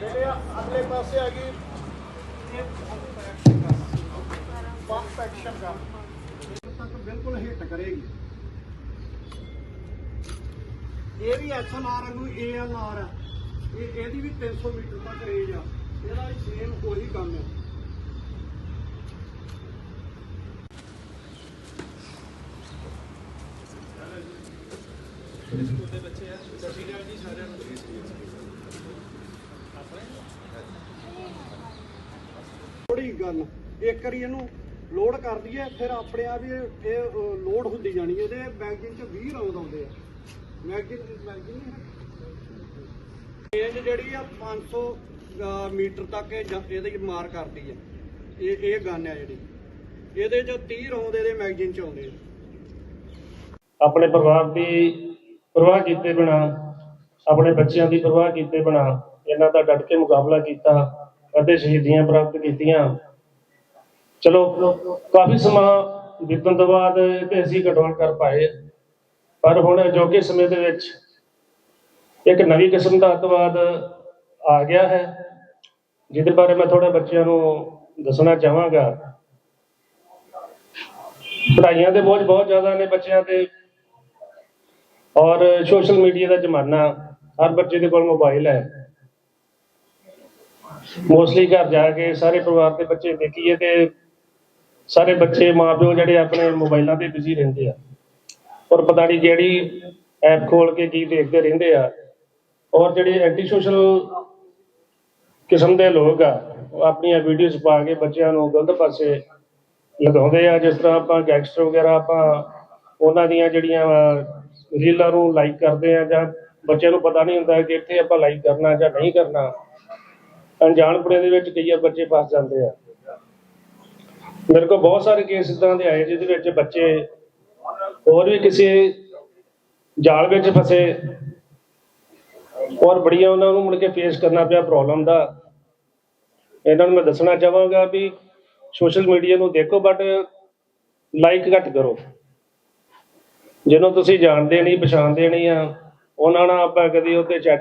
ਜਿਹੜੇ ਅਗਲੇ ਪਾਸੇ ਆ ਗਈ, ਇਹ ਪੰਪ ਐਕਸ਼ਨ ਦਾ ਇਹ ਤੱਕ ਬਿਲਕੁਲ ਹਿੱਟ ਕਰੇਗੀ। ਇਹ ਵੀ ਐਸਐਲਆਰ ਨੂੰ ਏਐਲਆਰ ਆ। ਇਹ ਇਹਦੀ ਵੀ 300 ਮੀਟਰ ਤੱਕ ਰੇਂਜ ਆ। ਇਹਦਾ ਸੇਮ ਉਹੀ ਕੰਮ ਹੈ ਥੋੜੀ ਗੱਲ। ਇੱਕ ਵਾਰੀ ਇਹਨੂੰ ਲੋਡ ਕਰ ਦਈਏ ਫਿਰ ਆਪਣੇ ਆਪ ਹੀ ਇਹ- ਇਹ ਲੋਡ ਹੁੰਦੀ ਜਾਣੀ ਹੈ। ਇਹਦੇ ਮੈਗਜ਼ੀਨ ਚ 20 ਰਾਉਂਡ ਆਉਂਦੇ ਆ। ਮੈਗਜ਼ੀਨ ਮੈਗਜ਼ੀਨ ਰੇਂਜ ਜਿਹੜੀ ਆ 500 ਅਹ, ਮੀਟਰ ਤੱਕ ਇਹ ਜ- ਇਹਦੀ ਮਾਰ ਕਰਦੀ ਹੈ ਇਹ ਇਹ ਗਨ ਆ ਜਿਹੜੀ। ਇਹਦੇ ਚ 30 ਰਾਉਂਡ ਇਹਦੇ ਮੈਗਜ਼ੀਨ ਚ ਆਉਂਦੇ ਆ। ਆਪਣੇ ਪਰਿਵਾਰ ਦੀ ਪਰਵਾਹ ਕੀਤੇ ਬਿਨਾ ਆਪਣੇ ਬੱਚਿਆਂ ਦੀ ਪਰਵਾਹ ਕੀਤੇ ਬਿਨਾ ਇਹਨਾਂ ਦਾ ਡਟ ਕੇ ਮੁਕਾਬਲਾ ਕੀਤਾ ਅਤੇ ਸ਼ਹੀਦੀਆਂ ਪ੍ਰਾਪਤ ਕੀਤੀਆਂ। ਚਲੋ, ਕਾਫੀ ਸਮਾਂ ਬੀਤਣ ਤੋਂ ਬਾਅਦ ਤੇ ਅਸੀਂ ਕੰਟਰੋਲ ਕਰ ਪਾਏ। ਪਰ ਹੁਣ ਅਜੋਕੇ ਸਮੇਂ ਦੇ ਵਿੱਚ ਇੱਕ ਨਵੀਂ ਕਿਸਮ ਦਾ ਅਤਵਾਦ ਆ ਗਿਆ ਹੈ, ਜਿਹਦੇ ਬਾਰੇ ਮੈਂ ਥੋੜਾ ਬੱਚਿਆਂ ਨੂੰ ਦੱਸਣਾ ਚਾਹਾਂਗਾ। ਪੜ੍ਹਾਈਆਂ ਦੇ ਬੋਝ ਬਹੁਤ ਜ਼ਿਆਦਾ ਨੇ ਬੱਚਿਆਂ ਤੇ। ਔਰ ਸੋਸ਼ਲ ਮੀਡੀਆ ਦਾ ਜ਼ਮਾਨਾ ਹਰ ਬੱਚੇ ਦੇ ਕੋਲ ਮੋਬਾਈਲ ਹੈ। ਮੋਸਟਲੀ ਘਰ ਜਾ ਕੇ ਸਾਰੇ ਪਰਿਵਾਰ ਦੇ ਬੱਚੇ ਦੇਖੀਏ ਤੇ ਸਾਰੇ ਬੱਚੇ, ਮਾਪਿਓ ਜਿਹੜੇ ਆਪਣੇ ਮੋਬਾਈਲਾਂ ਤੇ ਬਿਜ਼ੀ ਰਹਿੰਦੇ ਆ। ਔਰ ਪਤਾ ਨਹੀਂ ਜਿਹੜੀ ਐਪ ਖੋਲ ਕੇ ਕੀ ਦੇਖਦੇ ਰਹਿੰਦੇ ਆ। ਔਰ ਜਿਹੜੇ ਐਂਟੀ ਸੋਸ਼ਲ ਕਿਸਮ ਦੇ ਲੋਕ ਆ, ਉਹ ਆਪਣੀਆਂ ਵੀਡੀਓਜ਼ ਪਾ ਕੇ ਬੱਚਿਆਂ ਨੂੰ ਗਲਤ ਪਾਸੇ ਲਗਾਉਂਦੇ ਆ। ਜਿਸ ਤਰ੍ਹਾਂ ਆਪਾਂ ਗੈਂਗਸਟਰ ਵਗੈਰਾ, ਆਪਾਂ ਉਹਨਾਂ ਦੀਆਂ ਜਿਹੜੀਆਂ ਰੀਲਾਂ ਨੂੰ ਲਾਈਕ ਕਰਦੇ ਆ ਜਾਂ ਬੱਚਿਆਂ ਨੂੰ ਪਤਾ ਨਹੀਂ ਹੁੰਦਾ ਕਿ ਇੱਥੇ ਆਪਾਂ ਲਾਈਕ ਕਰਨਾ ਜਾਂ ਨਹੀਂ ਕਰਨਾ। ਅਣਜਾਣਪੁਣੇ ਦੇ ਵਿੱਚ ਕਈ ਬੱਚੇ ਫਸ ਜਾਂਦੇ ਆ। ਮੇਰੇ ਕੋਲ ਬਹੁਤ ਸਾਰੇ ਕੇਸ ਇਦਾਂ ਦੇ ਆਏ ਜਿਹਦੇ ਵਿੱਚ ਬੱਚੇ ਹੋਰ ਵੀ ਕਿਸੇ ਜਾਲ ਵਿੱਚ ਫਸੇ ਔਰ ਬੜੀਆਂ ਉਹਨਾਂ ਨੂੰ ਮੁੜ ਕੇ ਫੇਸ ਕਰਨਾ ਪਿਆ ਪ੍ਰੋਬਲਮ ਦਾ। ਇਹਨਾਂ ਨੂੰ ਮੈਂ ਦੱਸਣਾ ਚਾਹਾਂਗਾ ਵੀ ਸੋਸ਼ਲ ਮੀਡੀਆ ਨੂੰ ਦੇਖੋ ਬਟ ਲਾਈਕ ਘੱਟ ਕਰੋ। ਜਿਹਨੂੰ ਤੁਸੀਂ ਜਾਣਦੇ ਨਹੀਂ, ਪਛਾਣਦੇ ਨਹੀਂ ਆ, ਉਹਨਾਂ ਨਾਲ ਆਪਾਂ ਕਦੀ ਉੱਤੇ ਚੈਟਿੰਗ